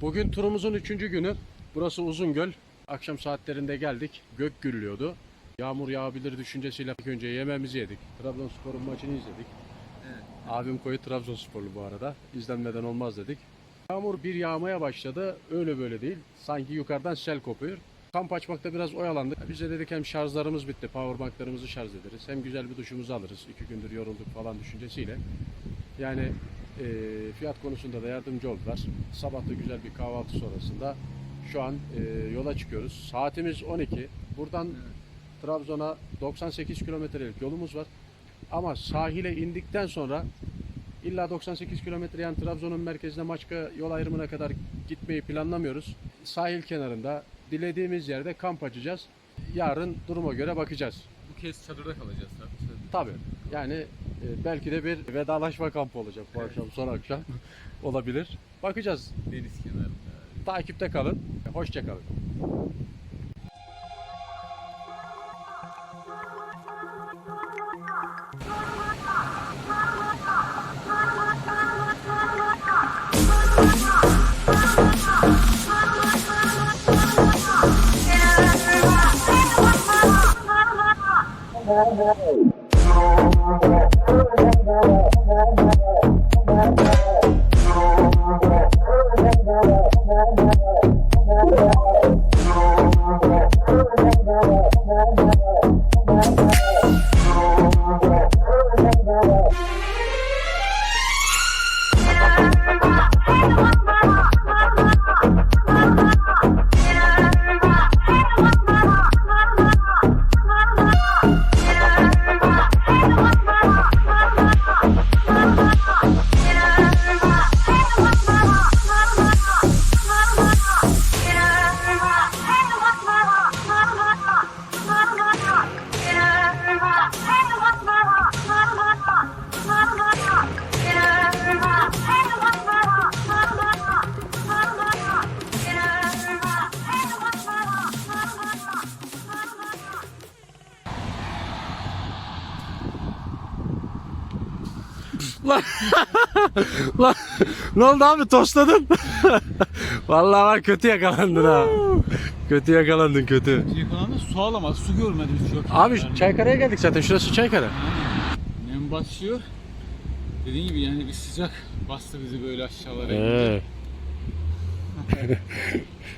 Bugün turumuzun üçüncü günü. Burası Uzungöl. Akşam saatlerinde geldik. Gök gürlüyordu. Yağmur yağabilir düşüncesiyle ilk önce yemeğimizi yedik. Trabzonspor'un maçını izledik. Abim koyu Trabzonsporlu bu arada. İzlenmeden olmaz dedik. Yağmur bir yağmaya başladı. Öyle böyle değil. Sanki yukarıdan sel kopuyor. Kamp açmakta biraz oyalandık. Biz de dedik hem şarjlarımız bitti. Powerbanklarımızı şarj ederiz. Hem güzel bir duşumuzu alırız. İki gündür yorulduk falan düşüncesiyle. Yani e, fiyat konusunda da yardımcı oldular. Sabah da güzel bir kahvaltı sonrasında şu an e, yola çıkıyoruz. Saatimiz 12. Buradan Trabzon'a 98 kilometrelik yolumuz var. Ama sahile indikten sonra illa 98 kilometre yani Trabzon'un merkezine Maçka yol ayrımına kadar gitmeyi planlamıyoruz. Sahil kenarında dilediğimiz yerde kamp açacağız. Yarın duruma göre bakacağız. Bu kez çadırda kalacağız tabii. Tabii. Yani e, belki de bir vedalaşma kampı olacak bu akşam, son akşam olabilir. Bakacağız. Deniz kenarında. Takipte kalın. Hoşça kalın. Lan, lan ne oldu abi tosladın? Vallahi var kötü yakalandın ha. Kötü yakalandın kötü. Yakalandı su alamaz. Su görmedim hiç yok. Abi Yani. Çaykara'ya geldik zaten. Şurası Çaykara. Nem başlıyor. Dediğin gibi yani bir sıcak bastı bizi böyle aşağılara. Ee.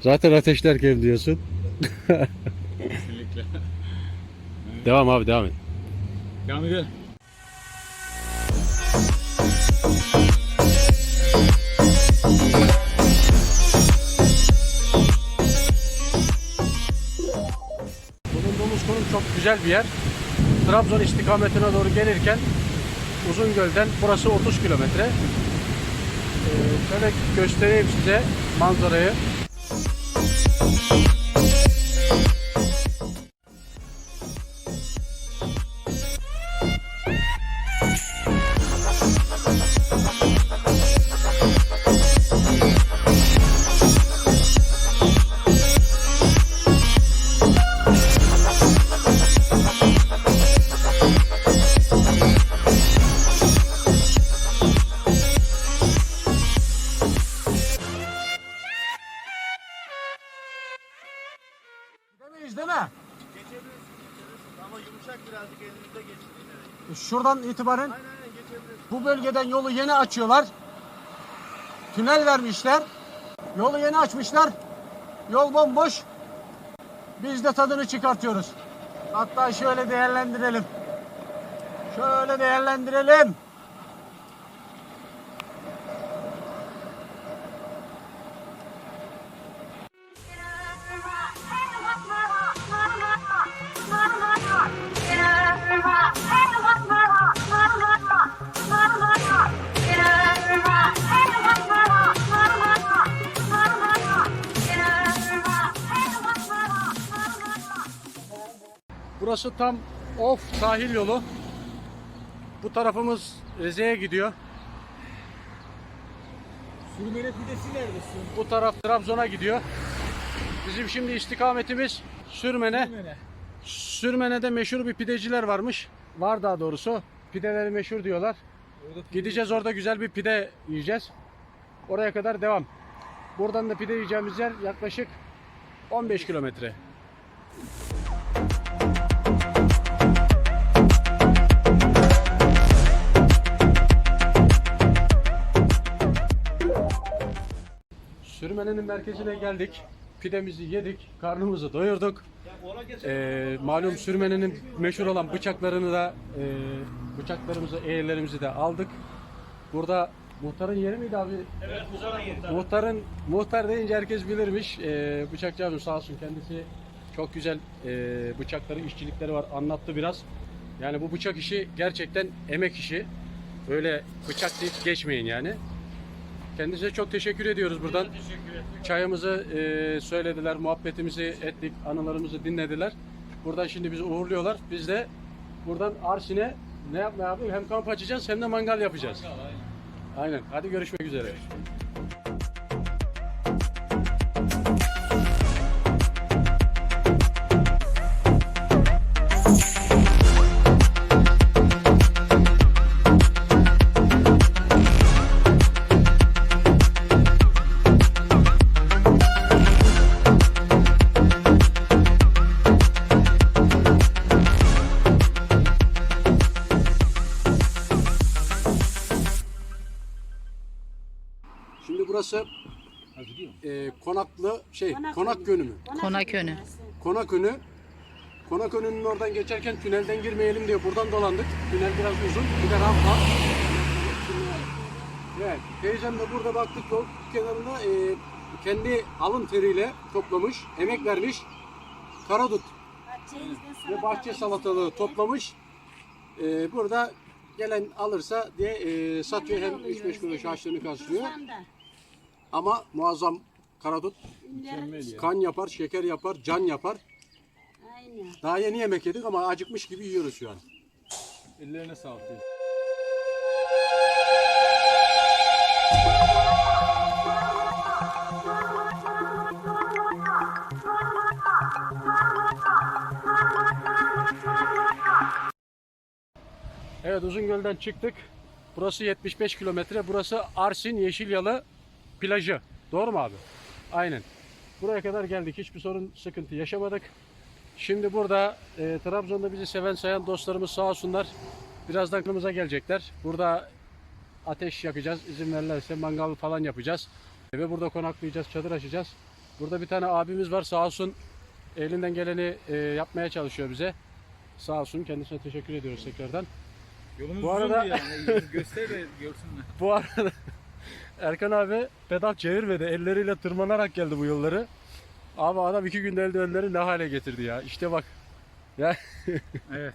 zaten ateşlerken diyorsun. Kesinlikle. Devam abi devam et. Devam edelim. Güzel bir yer. Trabzon istikametine doğru gelirken Uzungöl'den burası 30 kilometre. Ee, şöyle göstereyim size manzarayı. Gidemeyiz yumuşak birazcık elinizde geçin yine. Şuradan itibaren Aynen aynen bu bölgeden yolu yeni açıyorlar. Tünel vermişler. Yolu yeni açmışlar. Yol bomboş. Biz de tadını çıkartıyoruz. Hatta şöyle değerlendirelim. Şöyle değerlendirelim. Burası tam off sahil yolu. Bu tarafımız Rize'ye gidiyor. Sürmene pidesi nerede su? Bu taraf Trabzon'a gidiyor. Bizim şimdi istikametimiz Sürmene. Sürmene. Sürmene'de meşhur bir pideciler varmış. Var daha doğrusu. Pideleri meşhur diyorlar. Orada pide- Gideceğiz orada güzel bir pide yiyeceğiz. Oraya kadar devam. Buradan da pide yiyeceğimiz yer yaklaşık 15 kilometre. Sürmenenin merkezine geldik. Pidemizi yedik, karnımızı doyurduk. Ee, malum sürmenenin meşhur olan bıçaklarını da e, bıçaklarımızı, eğerlerimizi de aldık. Burada muhtarın yeri miydi abi? Evet muhtarın yeri. Muhtarın muhtar deyince herkes bilirmiş. Ee, bıçakçı abim sağ olsun kendisi çok güzel e, bıçakları, işçilikleri var. Anlattı biraz. Yani bu bıçak işi gerçekten emek işi. Böyle bıçak deyip geçmeyin yani. Kendisine çok teşekkür ediyoruz buradan. Teşekkür. Çayımızı e, söylediler, muhabbetimizi ettik, anılarımızı dinlediler. Buradan şimdi bizi uğurluyorlar. Biz de buradan Arsin'e ne yapmaya abi? Hem kamp açacağız hem de mangal yapacağız. Aynen. Hadi görüşmek üzere. Şimdi konaklı şey konak gönü mü? Konak önü. Konak önü. Konak önünün oradan geçerken tünelden girmeyelim diye buradan dolandık. Tünel biraz uzun. Bir de rampa. Evet. Teyzem de burada baktık yol kenarında e, kendi alın teriyle toplamış, emek vermiş. Karadut ve bahçe salatalığı toplamış. E, burada gelen alırsa diye e, satıyor hem 3-5 kuruş harçlığını karşılıyor. Ama muazzam karadut kan yapar, şeker yapar, can yapar. Aynen. Daha yeni yemek yedik ama acıkmış gibi yiyoruz şu an. Ellerine sağlık. Evet Uzungöl'den çıktık. Burası 75 kilometre. Burası Arsin Yeşilyalı plajı. Doğru mu abi? Aynen. Buraya kadar geldik. Hiçbir sorun, sıkıntı yaşamadık. Şimdi burada e, Trabzon'da bizi seven sayan dostlarımız sağ olsunlar. Birazdan yanımıza gelecekler. Burada ateş yakacağız. İzin verirlerse mangal falan yapacağız. Ve burada konaklayacağız, çadır açacağız. Burada bir tane abimiz var sağ olsun. Elinden geleni e, yapmaya çalışıyor bize. Sağ olsun. Kendisine teşekkür ediyoruz tekrardan. Yolumuz Bu arada- yani. Göster de görsünler. Bu arada Erkan abi pedal çevirmedi. Elleriyle tırmanarak geldi bu yolları. Abi adam iki günde eldivenleri ne hale getirdi ya. İşte bak. Ya Evet.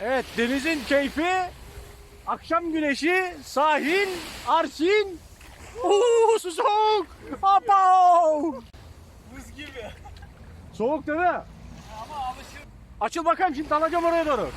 Evet denizin keyfi, akşam güneşi, sahil, arsin. Uuu su soğuk. Apav. Buz gibi. Soğuk değil mi? Açıl bakalım şimdi dalacağım oraya doğru.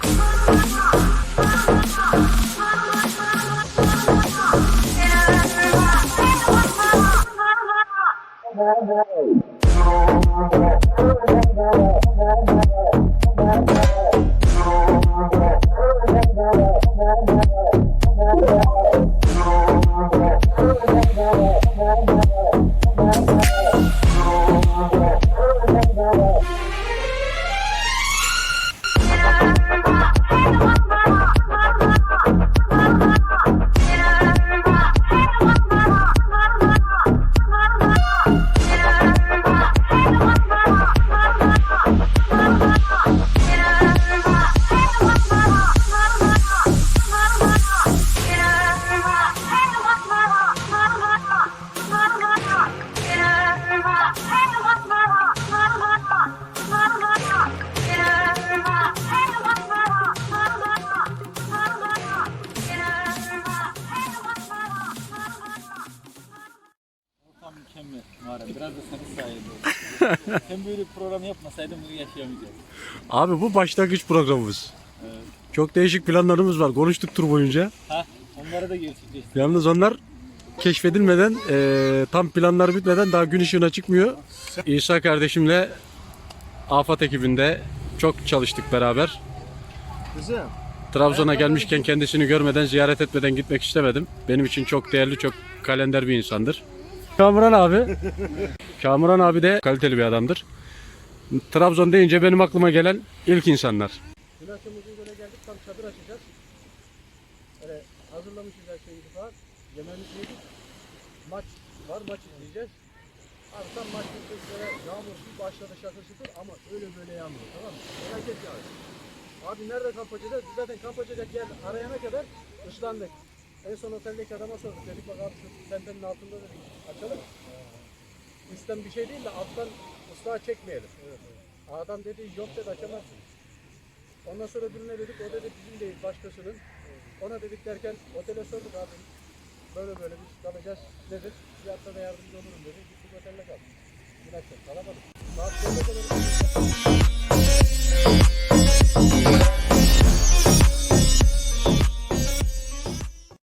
Sen böyle bir program yapmasaydın bunu yaşayamayacaktın. Abi bu başlangıç programımız. Evet. Çok değişik planlarımız var. Konuştuk tur boyunca. Ha, onları da gerçekleştir. Yalnız onlar keşfedilmeden, eee, tam planlar bitmeden daha gün ışığına çıkmıyor. İsa kardeşimle Afat ekibinde çok çalıştık beraber. Kızım. Trabzon'a gelmişken kendisini görmeden, ziyaret etmeden gitmek istemedim. Benim için çok değerli, çok kalender bir insandır. Kamuran abi. Kamuran abi de kaliteli bir adamdır. Trabzon deyince benim aklıma gelen ilk insanlar. Dün akşam Uzungöl'e geldik, tam çadır açacağız. Öyle hazırlamışız her şeyimizi falan. Yemeğimizi yedik. Maç var, maç izleyeceğiz. Abi tam maç üzere yağmur bir başladı şakır şukur ama öyle böyle yağmur tamam mı? Felaket yağıyor. Abi nerede kamp açacağız? Biz zaten kamp açacak yer arayana kadar ıslandık. En son oteldeki adama sorduk. Dedik bak abi şu tentenin altında dedik. Açalım üstten bir şey değil de alttan ıslah çekmeyelim. Evet, evet. Adam dedi yok dedi açamazsın. Ondan sonra birine dedik o dedi bizim değil başkasının. Evet. Ona dedik derken otele sorduk abi böyle böyle biz kalacağız dedi. Fiyatta da yardımcı olurum dedi. Gittik otelde kaldık. Bir akşam kalamadık. Saat 4'e kadar